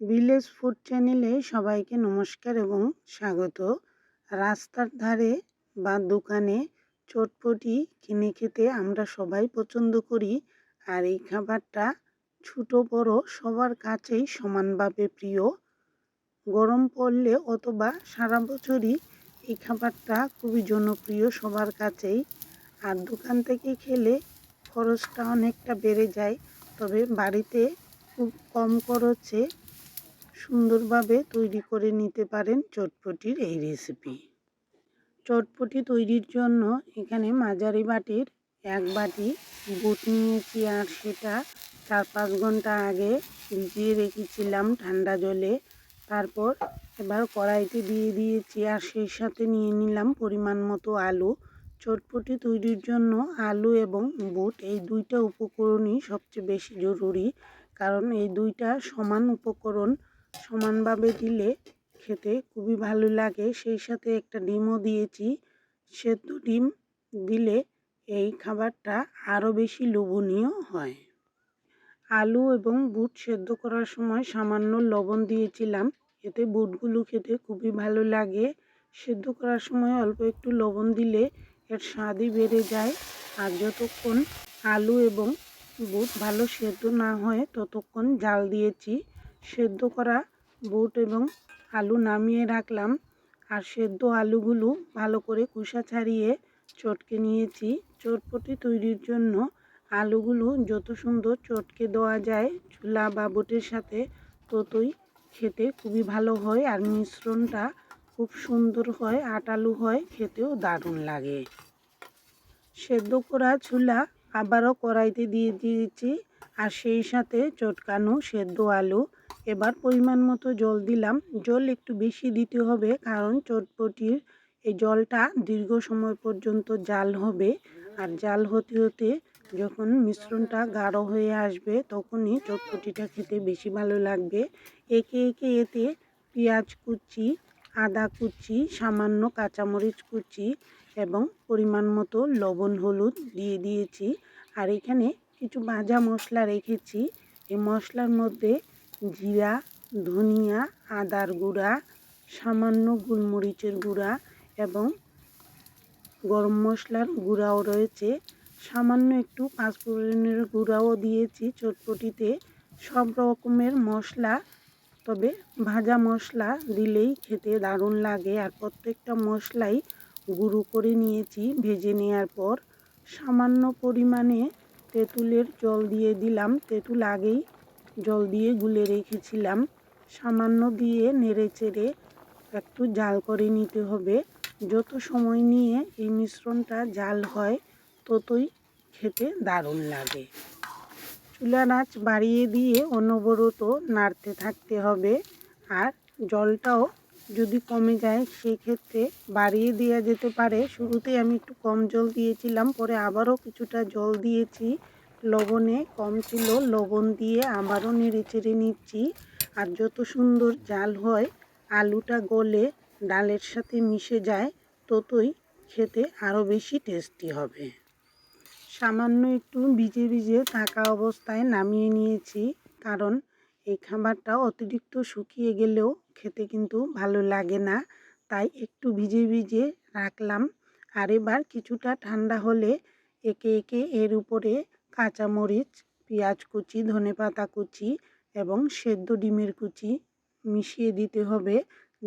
Village food চ্যানেলে সবাইকে নমস্কার এবং স্বাগত। রাস্তার ধারে বা দোকানে চটপটি কিনে খেতে আমরা সবাই পছন্দ করি, আর এই খাবারটা ছোটো বড় সবার কাছেই সমানভাবে প্রিয়। গরম পড়লে অথবা সারা বছরই এই খাবারটা খুবই জনপ্রিয় সবার কাছেই। আর দোকান থেকে খেলে খরচটা অনেকটা বেড়ে যায়, তবে বাড়িতে খুব কম খরচে সুন্দরভাবে তৈরি করে নিতে পারেন চটপটির এই রেসিপি চটপটি তৈরির জন্য এখানে মাঝারি বাটির এক বাটি বুট নিয়েছি আর সেটা চার পাঁচ ঘণ্টা আগে ভিজিয়ে রেখেছিলাম ঠান্ডা জলে। তারপর এবার কড়াইতে দিয়ে দিয়েছি আর সেই সাথে নিয়ে নিলাম পরিমাণ মতো আলু। চটপটি তৈরির জন্য আলু এবং বুট এই দুইটা উপকরণই সবচেয়ে বেশি জরুরি। কারণ এই দুইটা সমান উপকরণ সমানভাবে দিলে খেতে খুবই ভালো লাগে। সেই সাথে একটা ডিমও দিয়েছি। সেদ্ধ ডিম দিলে এই খাবারটা আরও বেশি লোভনীয় হয়। আলু এবং বুট সেদ্ধ করার সময় সামান্য লবণ দিয়েছিলাম। এতে বুটগুলো খেতে খুবই ভালো লাগে। সেদ্ধ করার সময় অল্প একটু লবণ দিলে এর স্বাদই বেড়ে যায়। আর যতক্ষণ আলু এবং বুট ভালো সেদ্ধ না হয়, ততক্ষণ জাল দিয়েছি। সেদ্ধ করা বুট এবং আলু নামিয়ে রাখলাম। আর সেদ্ধ আলুগুলো ভালো করে কুসা ছাড়িয়ে চটকে নিয়েছি। চটপটি তৈরির জন্য আলুগুলো যত সুন্দর চটকে দেওয়া যায় চুলা বা বুটের সাথে, ততই খেতে খুবই ভালো হয় আর মিশ্রণটা খুব সুন্দর হয়, আটালু হয়, খেতেও দারুণ লাগে। সেদ্ধ করা চুলা আবারও কড়াইতে দিয়ে দিয়েছি আর সেই সাথে চটকানো সেদ্ধ আলু এবার পরিমাণ মতো জল দিলাম। জল একটু বেশি দিতে হবে কারণ চটপটির এই জলটা দীর্ঘ সময় পর্যন্ত জাল হবে। আর জাল হতে হতে যখন মিশ্রণটা গাঢ় হয়ে আসবে তখনই চটপটিটা খেতে বেশি ভালো লাগবে। একে একে এতে পেঁয়াজ কুচি, আদা কুচি, সামান্য কাঁচামরিচ কুচি এবং পরিমাণ মতো লবণ, হলুদ দিয়ে দিয়েছি। আর এখানে কিছু ভাজা মশলা রেখেছি। এই মশলার মধ্যে জিরা, ধনিয়া, আদার গুঁড়া, সামান্য গোলমরিচের গুঁড়া এবং গরম মশলার গুঁড়াও রয়েছে। সামান্য একটু পাঁচফোড়নের গুঁড়াও দিয়েছি চটপটিতে। সব রকমের মশলা, তবে ভাজা মশলা দিলেই খেতে দারুণ লাগে আর প্রত্যেকটা মশলাই গুঁড়ো করে নিয়েছি ভেজে নেওয়ার পর। সামান্য পরিমাণে তেঁতুলের জল দিয়ে দিলাম। তেঁতুল আগেই জল দিয়ে গুলে রেখেছিলাম। সামান্য দিয়ে নেড়ে চেড়ে একটু জাল করে নিতে হবে। যত সময় নিয়ে এই মিশ্রণটা জাল হয়, ততই খেতে দারুণ লাগে। চুলার আঁচ বাড়িয়ে দিয়ে অনবরত নাড়তে থাকতে হবে। আর জলটাও যদি কমে যায়, সেক্ষেত্রে বাড়িয়ে দেওয়া যেতে পারে। শুরুতে আমি একটু কম জল দিয়েছিলাম, পরে আবারও কিছুটা জল দিয়েছি। লবণে কম ছিল, লবণ দিয়ে আবারও নেড়ে চেড়ে নিচ্ছি। আর যত সুন্দর জাল হয়, আলুটা গলে ডালের সাথে মিশে যায়, ততই খেতে আরও বেশি টেস্টি হবে। সামান্য একটু ভিজে ভিজে থাকা অবস্থায় নামিয়ে নিয়েছি, কারণ এই খাবারটা অতিরিক্ত শুকিয়ে গেলেও খেতে কিন্তু ভালো লাগে না। তাই একটু ভিজে ভিজে রাখলাম। আর এবার কিছুটা ঠান্ডা হলে একে একে এর উপরে কাঁচামরিচ, পেঁয়াজ কুচি, ধনে পাতা কুচি এবং সেদ্ধ ডিমের কুচি মিশিয়ে দিতে হবে।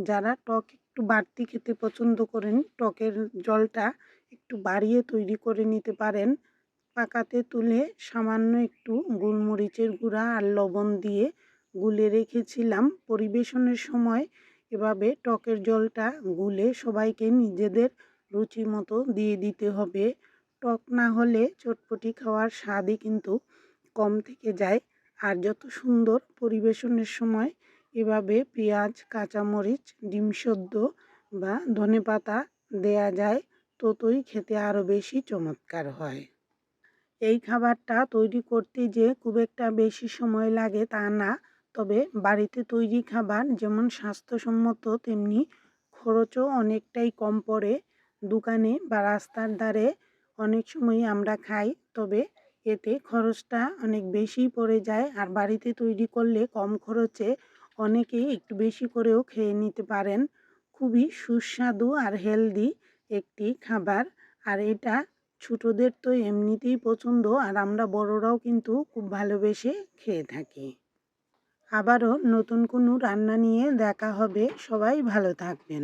যারা টক একটু বাড়তি খেতে পছন্দ করেন, টকের জলটা একটু বাড়িয়ে তৈরি করে নিতে পারেন। পাকাতে তুলে সামান্য একটু গোলমরিচের গুঁড়া আর লবণ দিয়ে গুলে রেখেছিলাম। পরিবেশনের সময় এভাবে টকের জলটা গুলে সবাইকে নিজেদের রুচি মতো দিয়ে দিতে হবে। টক না হলে চটপটি খাওয়ার স্বাদই কিন্তু কম থেকে যায়। আর যত সুন্দর পরিবেশনের সময় এভাবে পেঁয়াজ, কাঁচামরিচ, ডিম সদ্য বা ধনে পাতা দেয়া যায়, ততই খেতে আরও বেশি চমৎকার হয়। এই খাবারটা তৈরি করতে যে খুব একটা বেশি সময় লাগে তা না, তবে বাড়িতে তৈরি খাবার যেমন স্বাস্থ্যসম্মত, তেমনি খরচও অনেকটাই কম পড়ে। দোকানে বা রাস্তার ধারে অনেক সময়ই আমরা খাই, তবে এতে খরচটা অনেক বেশি পড়ে যায়। আর বাড়িতে তৈরি করলে কম খরচে অনেকে একটু বেশি করেও খেয়ে নিতে পারেন। খুবই সুস্বাদু আর হেলদি একটি খাবার। আর এটা ছোটোদের তো এমনিতেই পছন্দ, আর আমরা বড়রাও কিন্তু খুব ভালোবেসে খেয়ে থাকি। আবারও নতুন কোনো রান্না নিয়ে দেখা হবে। সবাই ভালো থাকবেন।